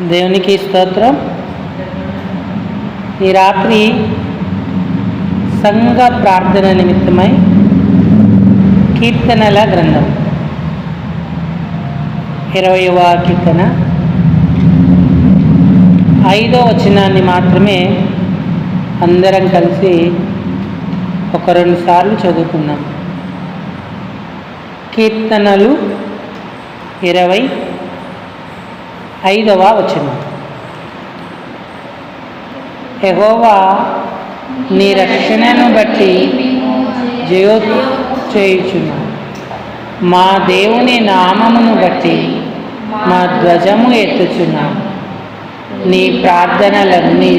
దేవునికి స్తోత్రం. ఈ రాత్రి సంఘ ప్రార్థన నిమిత్తమై కీర్తనల గ్రంథం. ఇరవయవ కీర్తన. ఐదో వచనాన్ని మాత్రమే అందరం కలిసి ఒక రెండు సార్లు చదువుకున్నాం. కీర్తనలు ఇరవై ఐదవ వచనం. ఎగోవా నీ రక్షణను బట్టి జయో చేయుచున్నాను మా దేవుని నామమును బట్టి మా ధ్వజము ఎత్తుచున్నాను నీ ప్రార్థనలన్నీ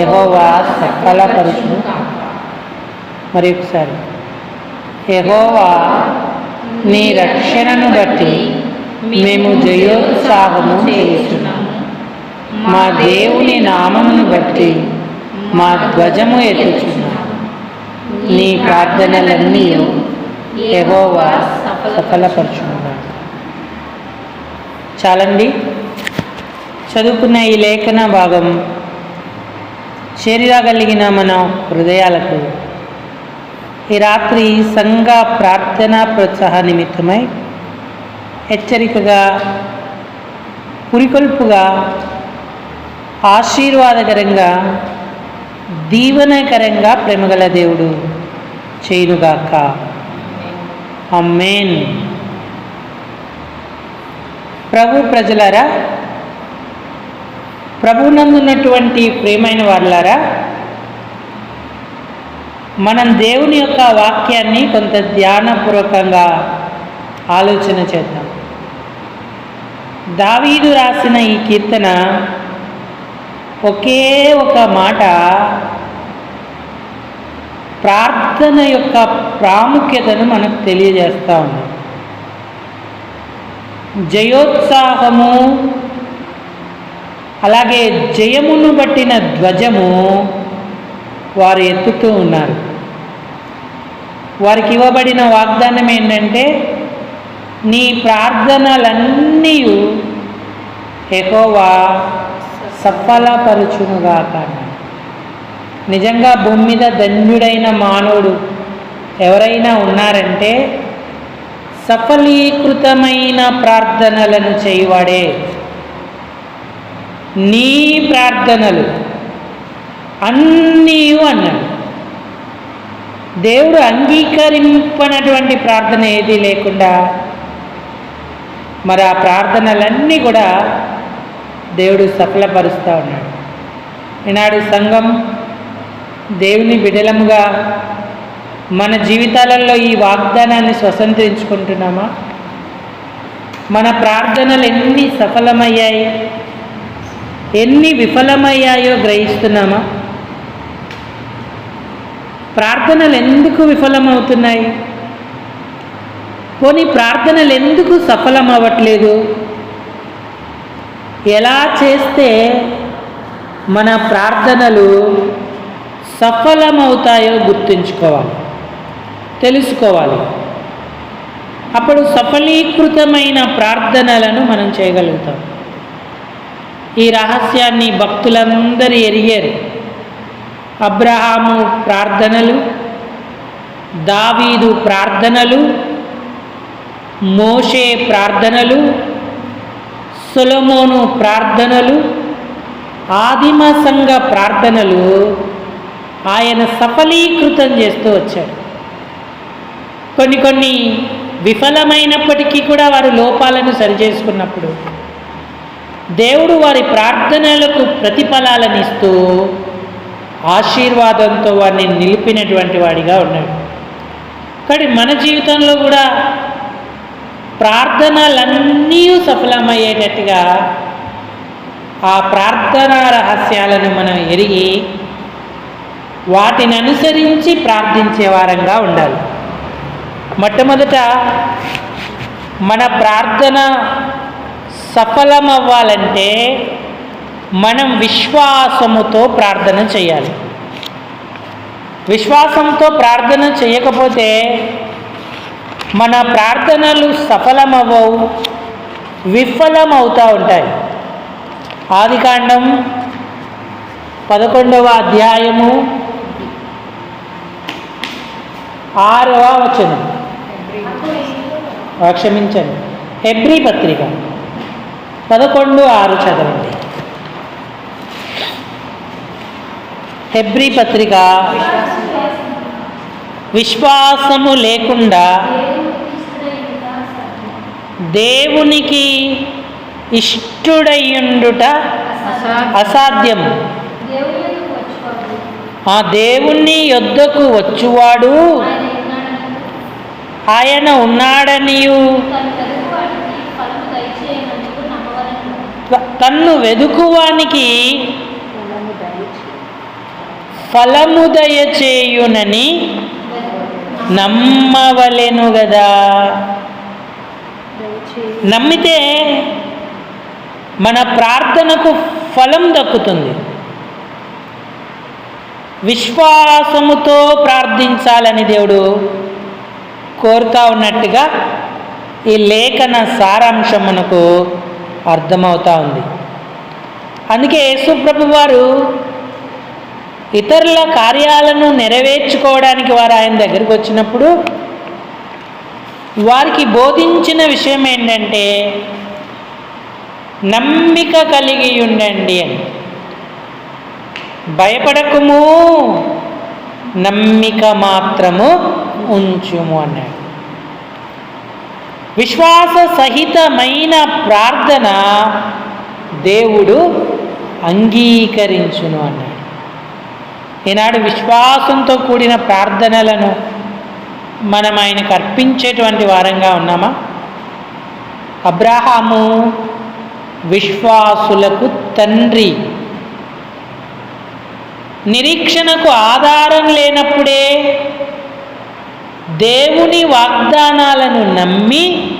ఎహోవా సఫలపరుచు మరి ఒకసారి. ఎహోవా నీ రక్షణను బట్టి మేము జయోత్సాహము చేస్తున్నాము మా దేవుని నామమును బట్టి మా ధ్వజము ఎత్తుచున్నాము. నీ ప్రార్థనలన్నీ ఎగోవా సఫలపరుచున్నాడు. చాలండి. చదువుకున్న ఈ లేఖన భాగం చేరిరాగలిగిన మన హృదయాలకు. ఈ రాత్రి సంఘ ప్రార్థన ప్రోత్సాహ నిమిత్తమై హెచ్చరికగా పురికొల్పుగా ఆశీర్వాదకరంగా దీవనకరంగా ప్రేమగల దేవుడు చేయునుగాక. అమ్మేన్ ప్రభు ప్రజలారా ప్రభునందున్నటువంటి ప్రేమైన వాళ్ళారా మనం దేవుని యొక్క వాక్యాన్ని కొంత ధ్యానపూర్వకంగా ఆలోచన చేద్దాం. దావీదు రాసిన ఈ కీర్తన ఒకే ఒక మాట. ప్రార్థన యొక్క ప్రాముఖ్యతను మనకు తెలియజేస్తా ఉంది. జయోత్సాహము అలాగే జయమును బట్టిన ధ్వజము వారు ఎత్తుతూ ఉన్నారు. వారికి ఇవ్వబడిన వాగ్దానం ఏంటంటే నీ ప్రార్థనలన్నీ ఎక్కువ సఫలపరుచునుగాక నిజంగా భూమి మీద ధన్యుడైన మానవుడు ఎవరైనా ఉన్నారంటే సఫలీకృతమైన ప్రార్థనలను చేయువాడే. నీ ప్రార్థనలు అన్నీ అన్నాడు. దేవుడు అంగీకరింపనటువంటి ప్రార్థన ఏది లేకుండా మరి ఆ ప్రార్థనలన్నీ కూడా దేవుడు సఫలపరుస్తూ ఉన్నాడు. ఈనాడు సంఘం దేవుని బిడలముగా మన జీవితాలలో ఈ వాగ్దానాన్ని స్వతంత్రించుకుంటున్నామా? మన ప్రార్థనలు ఎన్ని సఫలమయ్యాయి? ఎన్ని విఫలమయ్యాయో గ్రహిస్తున్నామా? ప్రార్థనలు ఎందుకు విఫలమవుతున్నాయి? పోనీ ప్రార్థనలు ఎందుకు సఫలం అవ్వట్లేదు ఎలా చేస్తే మన ప్రార్థనలు సఫలమవుతాయో గుర్తుంచుకోవాలి. తెలుసుకోవాలి. అప్పుడు సఫలీకృతమైన ప్రార్థనలను మనం చేయగలుగుతాం. ఈ రహస్యాన్ని భక్తులందరూ ఎరిగారు. అబ్రహాము ప్రార్థనలు దావీదు ప్రార్థనలు మోషే ప్రార్థనలు సొలమోను ప్రార్థనలు ఆదిమ సంఘ ప్రార్థనలు ఆయన సఫలీకృతం చేస్తూ వచ్చాడు. కొన్ని కొన్ని విఫలమైనప్పటికీ కూడా వారు లోపాలను సరిచేసుకున్నప్పుడు దేవుడు వారి ప్రార్థనలకు ప్రతిఫలాలను ఇస్తూ ఆశీర్వాదంతో వారిని నిలిపినటువంటి వాడిగా ఉన్నాడు. కానీ మన జీవితంలో కూడా ప్రార్థనలన్నీ సఫలమయ్యేటట్టుగా ఆ ప్రార్థనా రహస్యాలను మనం ఎరిగి వాటిని అనుసరించి ప్రార్థించే వారంగా ఉండాలి. మొట్టమొదట మన ప్రార్థన సఫలమవ్వాలంటే మనం విశ్వాసముతో ప్రార్థన చేయాలి. విశ్వాసంతో ప్రార్థన చేయకపోతే మన ప్రార్థనలు సఫలమవ్వవు విఫలమవుతూ ఉంటాయి. ఆదికాండం పదకొండవ అధ్యాయము ఆరవ వచనం. క్షమించండి. హెబ్రీ పత్రిక పదకొండు ఆరు చదవండి. హెబ్రీ పత్రిక విశ్వాసము లేకుండా దేవునికి ఇష్టుడయ్యుండుట అసాధ్యం. ఆ దేవుని యొద్దకు వచ్చువాడు. ఆయన ఉన్నాడనియు. తన్ను వెదుకువానికి ఫలము దయచేయునని నమ్మవలెను గదా. నమ్మితే మన ప్రార్థనకు ఫలం దక్కుతుంది. విశ్వాసముతో ప్రార్థించాలని దేవుడు కోరుతా ఉన్నట్టుగా ఈ లేఖన సారాంశం మనకు అర్థమవుతా ఉంది. అందుకే యేసుప్రభు వారు ఇతరుల కార్యాలను నెరవేర్చుకోవడానికి వారు ఆయన దగ్గరికి వచ్చినప్పుడు వారికి బోధించిన విషయం ఏంటంటే నమ్మిక కలిగి ఉండండి అని. భయపడకుము నమ్మిక మాత్రము ఉంచుము అన్నాడు. విశ్వాస సహితమైన ప్రార్థన దేవుడు అంగీకరించును అన్నాడు. ఈనాడు విశ్వాసంతో కూడిన ప్రార్థనలను మనం ఆయనకు అర్పించేటువంటి వారంగా ఉన్నామా? అబ్రహాము విశ్వాసులకు తండ్రి. నిరీక్షణకు ఆధారం లేనప్పుడే దేవుని వాగ్దానాలను నమ్మి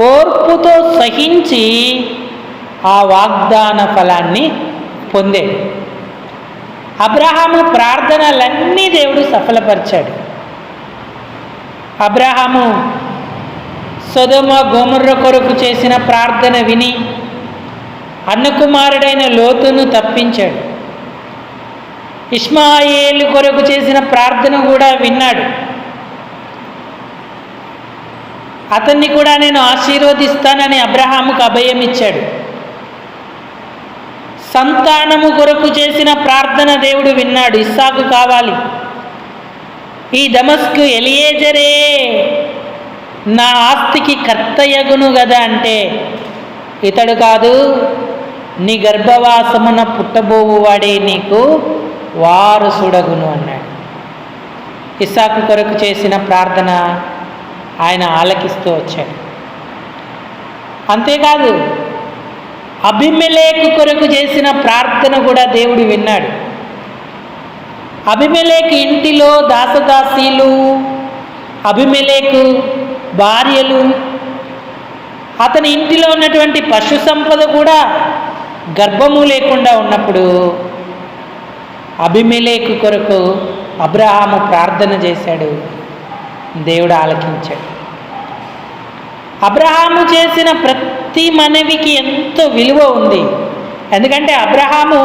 ఓర్పుతో సహించి ఆ వాగ్దాన ఫలాన్ని పొందాడు అబ్రహాము ప్రార్థనలన్నీ దేవుడు సఫలపరిచాడు. అబ్రహాము సొదమ గోముర్ర కొరకు చేసిన ప్రార్థన విని అన్నకుమారుడైన లోతును తప్పించాడు. ఇస్మాయేలు కొరకు చేసిన ప్రార్థన కూడా విన్నాడు. అతన్ని కూడా నేను ఆశీర్వదిస్తానని అబ్రహాముకు అభయం ఇచ్చాడు సంతానము కొరకు చేసిన ప్రార్థన దేవుడు విన్నాడు. ఇస్సాకు కావాలి. ఈ దమస్కు ఎలియేజరే నా ఆస్తికి కర్తయగును కదా అంటే ఇతడు కాదు నీ గర్భవాసమున పుట్టబోవువాడే నీకు వారసుడగును అన్నాడు. ఇస్సాకు కొరకు చేసిన ప్రార్థన ఆయన ఆలకిస్తూ వచ్చాడు. అంతేకాదు అభిమలేకు కొరకు చేసిన ప్రార్థన కూడా దేవుడు విన్నాడు. అభిమెలేకు ఇంటిలో దాసదాసీలు అభిమెలేకు భార్యలు. అతని ఇంటిలో ఉన్నటువంటి పశు సంపద కూడా గర్భము లేకుండా ఉన్నప్పుడు అభిమెలేకు కొరకు అబ్రహాము ప్రార్థన చేశాడు. దేవుడు ఆలకించాడు. అబ్రహాము చేసిన ప్రతి మనవికి ఎంతో విలువ ఉంది. ఎందుకంటే అబ్రహాము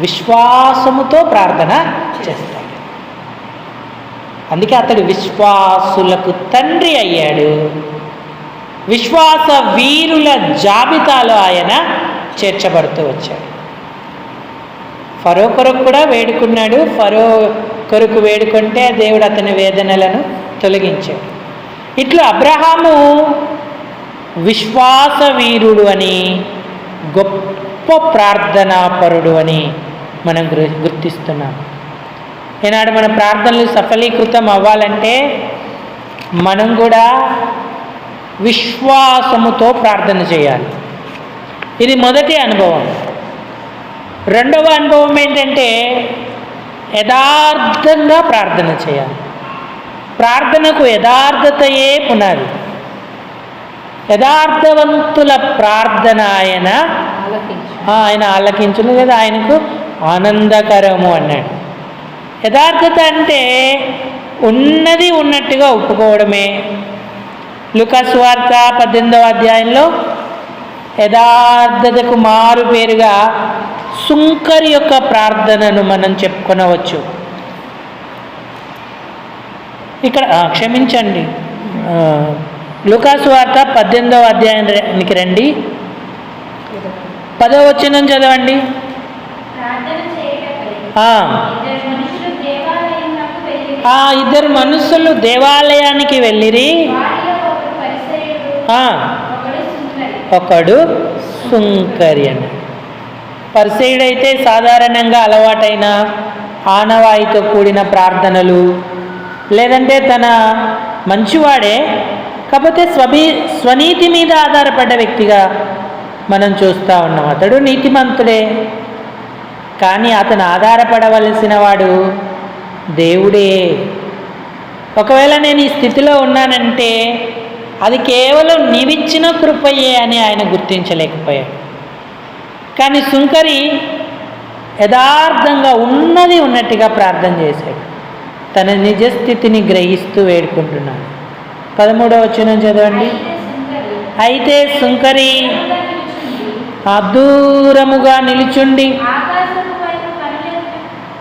విశ్వాసముతో ప్రార్థన చేస్తాడు. అందుకే అతడు విశ్వాసులకు తండ్రి అయ్యాడు. విశ్వాస వీరుల జాబితాలో ఆయన చేర్చబడుతూ వచ్చాడు. ఫరో కొరకు కూడా వేడుకున్నాడు. ఫరో కొరకు వేడుకుంటే దేవుడు అతని వేదనలను తొలగించాడు. ఇట్లా అబ్రహాము విశ్వాస వీరుడు అని గొప్ప ప్రార్థనాపరుడు అని మనం గుర్- గుర్తిస్తున్నాం. ఈనాడు మన ప్రార్థనలు సఫలీకృతం అవ్వాలంటే మనం కూడా విశ్వాసముతో ప్రార్థన చేయాలి. ఇది మొదటి అనుభవం. రెండవ అనుభవం ఏంటంటే యథార్థంగా ప్రార్థన చేయాలి. ప్రార్థనకు యథార్థతయే పునాది. యథార్థవంతుల ప్రార్థన ఆయన ఆయన ఆలకించును లేదా ఆయనకు? ఆనందకరము అన్నాడు. యథార్థత అంటే ఉన్నది ఉన్నట్టుగా ఒప్పుకోవడమే. లుకాస్ వార్త పద్దెనిమిదవ అధ్యాయంలో యథార్థతకు మారు పేరుగా సుంకర్ యొక్క ప్రార్థనను మనం చెప్పుకొనవచ్చు. ఇక్కడ క్షమించండి. లుకాసువార్త వార్త పద్దెనిమిదవ అధ్యాయానికి రండి. పదవ వచ్చిన చదవండి. ఆ, ఇద్దరు మనుషులు దేవాలయానికి వెళ్ళిరి. ఒకడు సుంకరి అని. పరిసేయుడైతే సాధారణంగా అలవాటైన ఆనవాయితో కూడిన ప్రార్థనలు లేదంటే తన మంచివాడే కాకపోతే స్వభీ స్వనీతి మీద ఆధారపడ్డ వ్యక్తిగా మనం చూస్తూ ఉన్నాం. అతడు నీతిమంతుడే. కానీ అతను ఆధారపడవలసిన వాడు దేవుడే. ఒకవేళ నేను ఈ స్థితిలో ఉన్నానంటే అది కేవలం నీవిచ్చిన కృపయే అని ఆయన గుర్తించలేకపోయాడు. కానీ సుంకరి యథార్థంగా ఉన్నది ఉన్నట్టుగా ప్రార్థన చేశాడు. తన నిజస్థితిని గ్రహిస్తూ వేడుకుంటున్నాడు. పదమూడవ వచ్చిన చదవండి. అయితే శుంకరి సుంకరి అదూరముగా నిలుచుండి ఆకాశము వైపు కనులెత్తు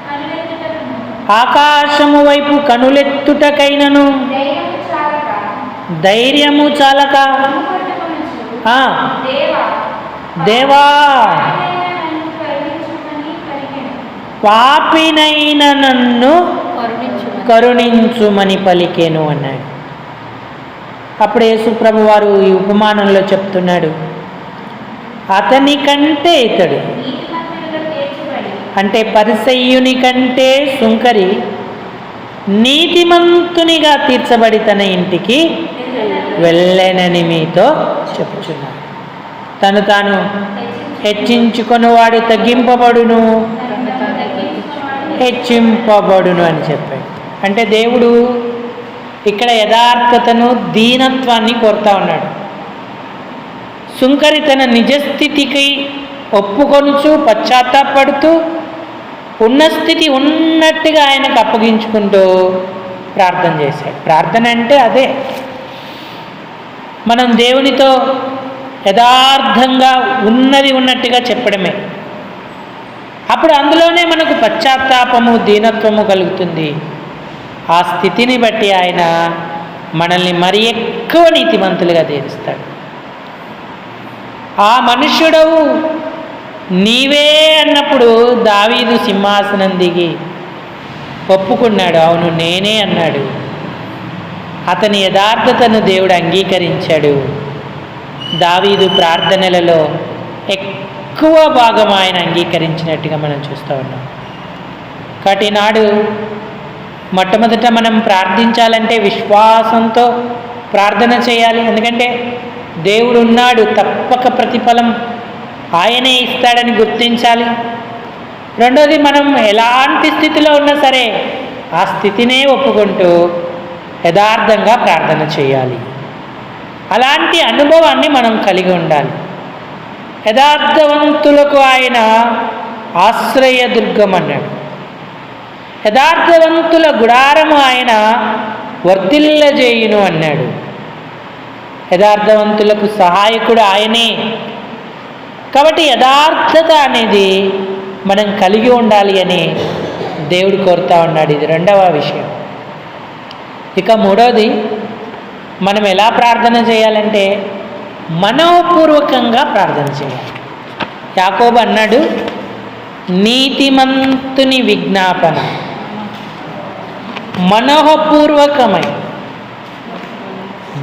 కనులెత్తుటకు ఆకాశము వైపు కనులెత్తుటకైనను. ధైర్యము చాలక. ఆ, దేవా. పాపినైన నన్ను కరుణించుమని పలికేను అన్నాడు. అప్పుడు యేసుప్రభు వారు ఈ ఉపమానంలో చెప్తున్నాడు. అతని కంటే ఇతడు అంటే పరిసయ్యుని కంటే సుంకరి నీతిమంతునిగా తీర్చబడి తన ఇంటికి వెళ్ళనని మీతో చెప్పుచున్నాను. తను తాను హెచ్చించుకొనివాడు తగ్గింపబడును. హెచ్చింపబడును అని చెప్పాడు. అంటే దేవుడు ఇక్కడ యథార్థతను దీనత్వాన్ని కోరుతా ఉన్నాడు. సుంకరి తన నిజస్థితికి ఒప్పుకొనుచు పశ్చాత్తాపడుతూ ఉన్న స్థితి ఉన్నట్టుగా ఆయనకు అప్పగించుకుంటూ ప్రార్థన చేశాడు. ప్రార్థన అంటే అదే. మనం దేవునితో యథార్థంగా ఉన్నది ఉన్నట్టుగా చెప్పడమే. అప్పుడు అందులోనే మనకు పశ్చాత్తాపము దీనత్వము కలుగుతుంది. ఆ స్థితిని బట్టి ఆయన మనల్ని మరి ఎక్కువ నీతిమంతులుగా తీరుస్తాడు ఆ మనుష్యుడవు నీవే అన్నప్పుడు దావీదు సింహాసనం దిగి ఒప్పుకున్నాడు. అవును నేనే అన్నాడు. అతని యథార్థతను దేవుడు అంగీకరించాడు. దావీదు ప్రార్థనలలో ఎక్కువ భాగం ఆయన అంగీకరించినట్టుగా మనం చూస్తూ ఉన్నాం. కాబట్టి నాడు మొట్టమొదట మనం ప్రార్థించాలంటే విశ్వాసంతో ప్రార్థన చేయాలి. ఎందుకంటే దేవుడు ఉన్నాడు తప్పక ప్రతిఫలం ఆయనే ఇస్తాడని గుర్తించాలి. రెండోది మనం ఎలాంటి స్థితిలో ఉన్నా సరే ఆ స్థితినే ఒప్పుకుంటూ యథార్థంగా ప్రార్థన చేయాలి. అలాంటి అనుభవాన్ని మనం కలిగి ఉండాలి. యథార్థవంతులకు ఆయన ఆశ్రయదుర్గం అన్నాడు. యథార్థవంతుల గుడారము ఆయన వర్ధిల్లజేయును అన్నాడు. యథార్థవంతులకు సహాయకుడు ఆయనే కాబట్టి యథార్థత అనేది మనం కలిగి ఉండాలి అని దేవుడు కోరుతా ఉన్నాడు. ఇది రెండవ విషయం. ఇక మూడవది మనం ఎలా ప్రార్థన చేయాలంటే మనోపూర్వకంగా ప్రార్థన చేయాలి. యాకోబు అన్నాడు నీతిమంతుని విజ్ఞాపన మనోహపూర్వకమై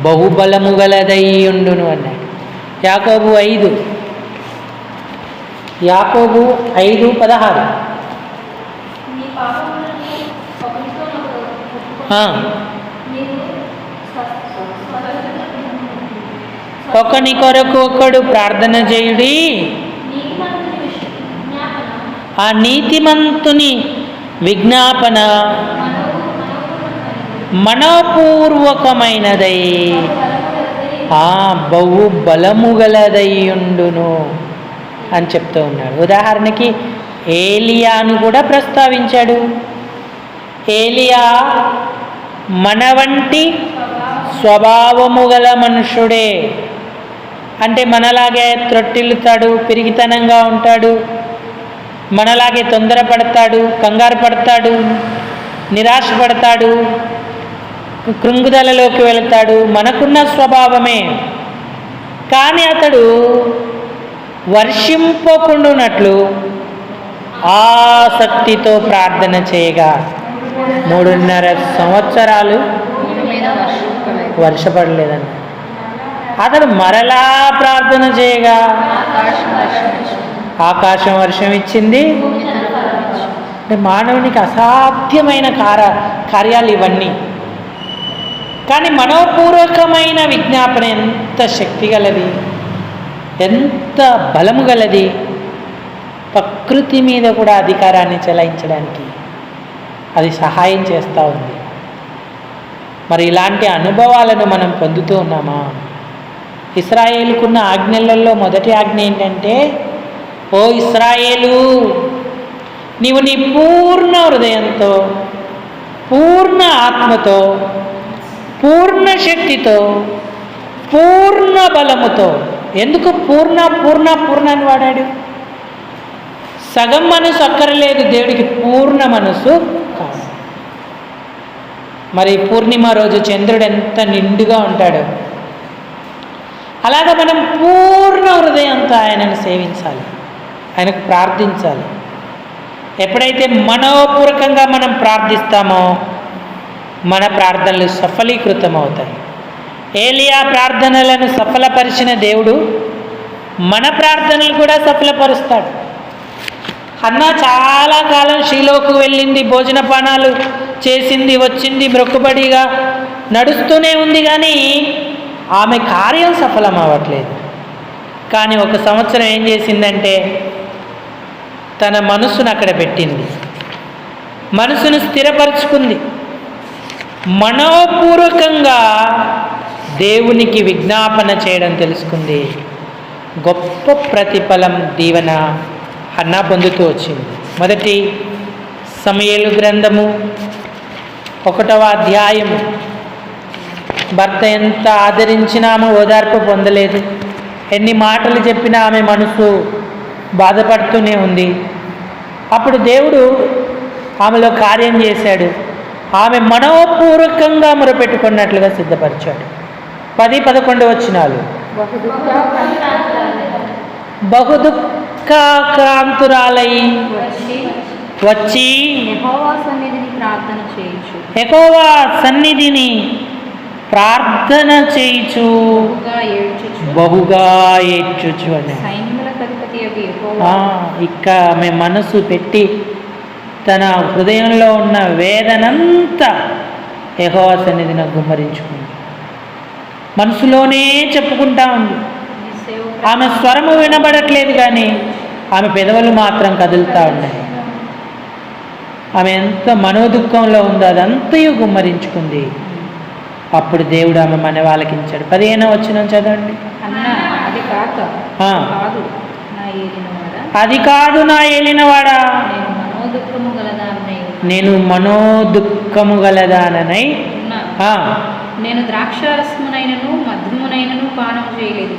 బహుబలము గలదయ్యుండును అన్నాడు. యాకోబు ఐదు యాకోబు ఐదు పదహారు. ఒకని కొరకు ఒకడు ప్రార్థన చేయుడి. ఆ నీతిమంతుని విజ్ఞాపన మనో మనోపూర్వకమైనది. ఆ బహు బలము గలదయ్యుండును అని చెప్తూ ఉన్నాడు. ఉదాహరణకి ఏలియాను కూడా ప్రస్తావించాడు. ఏలియా మన వంటి స్వభావము గల మనుషుడే అంటే మనలాగే త్రొట్టిల్లుతాడు పిరిగితనంగా ఉంటాడు మనలాగే తొందరపడతాడు కంగారు పడతాడు నిరాశపడతాడు కృంగుదలలోకి వెళతాడు మనకున్న స్వభావమే. కానీ అతడు వర్షింపకుండునట్లు ఆసక్తితో ప్రార్థన చేయగా మూడున్నర సంవత్సరాలు వర్షపడలేదని అతడు మరలా ప్రార్థన చేయగా ఆకాశం వర్షం ఇచ్చింది. ఇచ్చింది. అంటే మానవునికి అసాధ్యమైన కార కార్యాలు ఇవన్నీ కానీ మనోపూర్వకమైన విజ్ఞాపన ఎంత శక్తి గలది ఎంత బలము గలది? ప్రకృతి మీద కూడా అధికారాన్ని చెలాయించడానికి అది సహాయం చేస్తూ ఉంది. మరి ఇలాంటి అనుభవాలను మనం పొందుతూ ఉన్నామా? ఇస్రాయేలుకున్న ఆజ్ఞలలో మొదటి ఆజ్ఞ ఏంటంటే ఓ ఇస్రాయేలు నీవు నీ పూర్ణ హృదయంతో పూర్ణ ఆత్మతో పూర్ణ శక్తితో పూర్ణ బలముతో ఎందుకు పూర్ణ పూర్ణ పూర్ణ అని వాడాడు? సగం మనసు అక్కరలేదు దేవుడికి పూర్ణ మనసు కాదు. మరి పూర్ణిమ రోజు చంద్రుడు ఎంత నిండుగా ఉంటాడో. అలాగ మనం పూర్ణ హృదయంతో ఆయనను సేవించాలి ఆయనకు ప్రార్థించాలి. ఎప్పుడైతే మనోపూర్వకంగా మనం ప్రార్థిస్తామో మన ప్రార్థనలు సఫలీకృతం అవుతాయి ఏలియా ప్రార్థనలను సఫలపరిచిన దేవుడు మన ప్రార్థనలు కూడా సఫలపరుస్తాడు. అన్న చాలా కాలం షీలోకు వెళ్ళింది భోజన పానాలు చేసింది వచ్చింది బ్రొక్కుబడిగా నడుస్తూనే ఉంది కానీ ఆమె కార్యం సఫలం అవ్వట్లేదు. కానీ ఒక సంవత్సరం ఏం చేసిందంటే తన మనసును అక్కడ పెట్టింది. మనసును స్థిరపరుచుకుంది. మనోపూర్వకంగా దేవునికి విజ్ఞాపన చేయడం తెలుసుకుంది. గొప్ప ప్రతిఫలం దీవెన అన్నా పొందుతూ వచ్చింది. మొదటి సమయలు గ్రంథము ఒకటవ అధ్యాయము. భర్త ఎంత ఆదరించినా ఆమె ఓదార్పు పొందలేదు. ఎన్ని మాటలు చెప్పినా ఆమె మనసు బాధపడుతూనే ఉంది. అప్పుడు దేవుడు ఆమెలో కార్యం చేశాడు. ఆమె మనోపూర్వకంగా మొరపెట్టుకున్నట్లుగా సిద్ధపరిచాడు. పది పదకొండు వచ్చినాలు. బహుదుఃఖాక్రాంతురాలై వచ్చి వచ్చి సన్నిధిని ప్రార్థన చేయించు చేయుచు బహుగా ఏడ్చుచు అని. ఆ, ఇక ఆమె మనసు పెట్టి తన హృదయంలో ఉన్న వేదనంతా యెహోవా సన్నిధిని గుమ్మరించుకుంది. మనసులోనే చెప్పుకుంటా ఉంది ఆమె స్వరము వినబడట్లేదు కానీ ఆమె పెదవులు మాత్రం కదులుతూ ఉన్నాయి. ఆమె ఎంత మనోదుఖంలో ఉందో అదంతయు గుమ్మరించుకుంది అప్పుడు దేవుడు ఆమె మన వాళ్ళకించాడు పదిహేనో వచ్చిన చదవండి. అన్నా అది కాక ఆ. కాదు నా ఏలినవాడా? అది కాదు నా ఏలినవాడా? నేను మనోదుఖము గలదాన్నై. నేను ద్రాక్షారసమునైనను మధుమునైనను పానం చేయలేదు.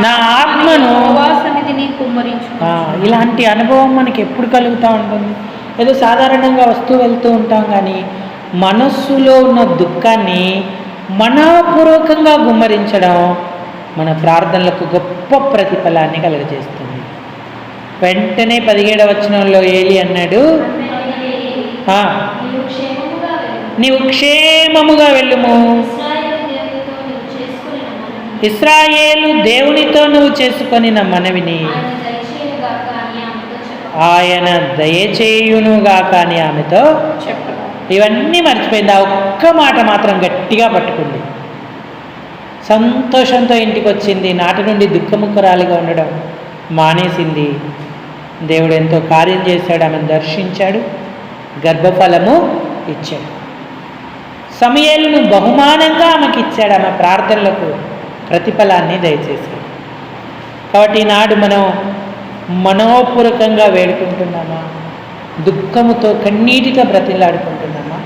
నా ఆత్మను- ఇలాంటి అనుభవం మనకి ఎప్పుడు కలుగుతూ ఉంటుంది? ఏదో సాధారణంగా వస్తూ వెళ్తూ ఉంటాం కానీ మనస్సులో ఉన్న దుఃఖాన్ని మనపూర్వకంగా గుమ్మరించడం మన ప్రార్థనలకు గొప్ప ప్రతిఫలాన్ని కలుగజేస్తుంది. వెంటనే పదిహేడవ వచనంలో ఏలి అన్నాడు నీవు క్షేమముగా వెళ్ళుము. ఇస్రాయేలు దేవునితో నువ్వు చేసుకొని నా మనవిని. ఆయన దయచేయుగాక అని ఆమెతో ఆయన దయచేయునుగా కానీ ఆమెతో చెప్పు ఇవన్నీ మర్చిపోయింది. ఆ ఒక్క మాట మాత్రం గట్టిగా పట్టుకుంది. సంతోషంతో ఇంటికి వచ్చింది నాటి నుండి దుఃఖముఖరాలిగా ఉండడం మానేసింది. దేవుడు ఎంతో కార్యం చేశాడు. ఆమెను దర్శించాడు. గర్భఫలము ఇచ్చాడు. సమయాలను బహుమానంగా ఆమెకి ఇచ్చాడు ఆమె ప్రార్థనలకు ప్రతిఫలాన్ని దయచేసి. కాబట్టి ఈనాడు మనం మనోపూర్వకంగా వేడుకుంటున్నామా? దుఃఖముతో కన్నీటితో బ్రతిలాడుకుంటున్నామా?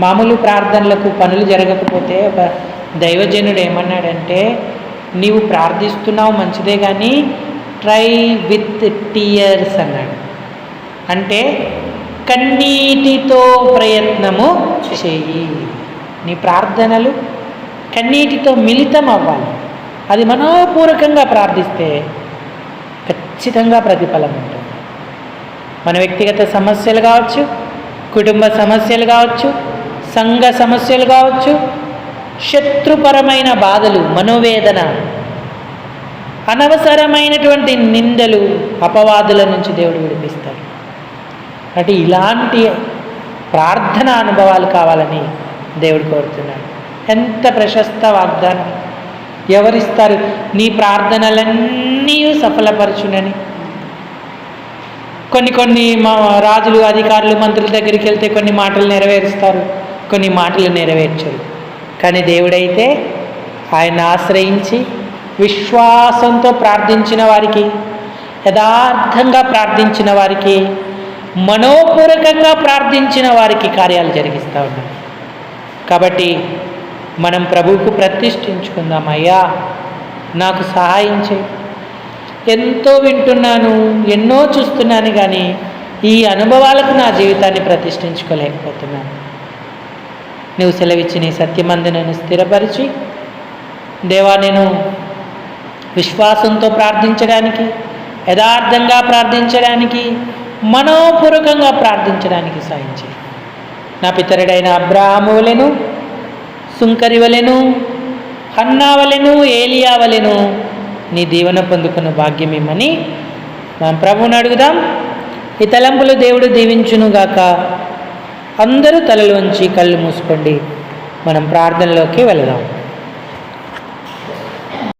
మామూలు ప్రార్థనలకు పనులు జరగకపోతే ఒక దైవజనుడు ఏమన్నాడంటే నీవు ప్రార్థిస్తున్నావు మంచిదే కానీ ట్రై విత్ టీయర్స్ అన్నాడు. అంటే కన్నీటితో ప్రయత్నము చెయ్యి నీ ప్రార్థనలు కన్నీటితో మిళితం అవ్వాలి అది మనోపూర్వకంగా ప్రార్థిస్తే ఖచ్చితంగా ప్రతిఫలం ఉంటుంది. మన వ్యక్తిగత సమస్యలు కావచ్చు కుటుంబ సమస్యలు కావచ్చు సంఘ సమస్యలు కావచ్చు శత్రుపరమైన బాధలు మనోవేదన అనవసరమైనటువంటి నిందలు అపవాదుల నుంచి దేవుడు విడిపిస్తాడు. అంటే ఇలాంటి ప్రార్థన అనుభవాలు కావాలని దేవుడు కోరుతున్నాడు. ఎంత ప్రశస్త వాగ్దానం. ఎవరిస్తారు? నీ ప్రార్థనలన్నీ సఫలపరచునని. కొన్ని కొన్ని మా రాజులు అధికారులు మంత్రుల దగ్గరికి వెళ్తే కొన్ని మాటలు నెరవేరుస్తారు కొన్ని మాటలు నెరవేర్చరు. కానీ దేవుడైతే ఆయన ఆశ్రయించి విశ్వాసంతో ప్రార్థించిన వారికి యథార్థంగా ప్రార్థించిన వారికి మనోపూర్వకంగా ప్రార్థించిన వారికి కార్యాలు జరిగిస్తూ ఉన్నాడు కాబట్టి మనం ప్రభువుకు ప్రతిష్ఠించుకుందాం. అయ్యా నాకు సహాయం చేయి. ఎంతో వింటున్నాను ఎన్నో చూస్తున్నాను కానీ ఈ అనుభవాలకు నా జీవితాన్ని ప్రతిష్ఠించుకోలేకపోతున్నాను. నువ్వు సెలవిచ్చి నీ సత్యమందు నన్ను స్థిరపరిచి దేవా నేను విశ్వాసంతో ప్రార్థించడానికి యథార్థంగా ప్రార్థించడానికి మనోపూర్వకంగా ప్రార్థించడానికి సాయం చేయి నా పితరుడైన అబ్రాహము వలెను సుంకరి వలెను హన్నా వలెను ఏలియా వలెను నీ దీవెన పొందుకున్న భాగ్యం ఇమ్మని మనం ప్రభువుని అడుగుదాం. ఈ తలంపులు దేవుడు దీవించునుగాక అందరూ తలలు వంచి కళ్ళు మూసుకోండి. మనం ప్రార్థనలోకి వెళదాం.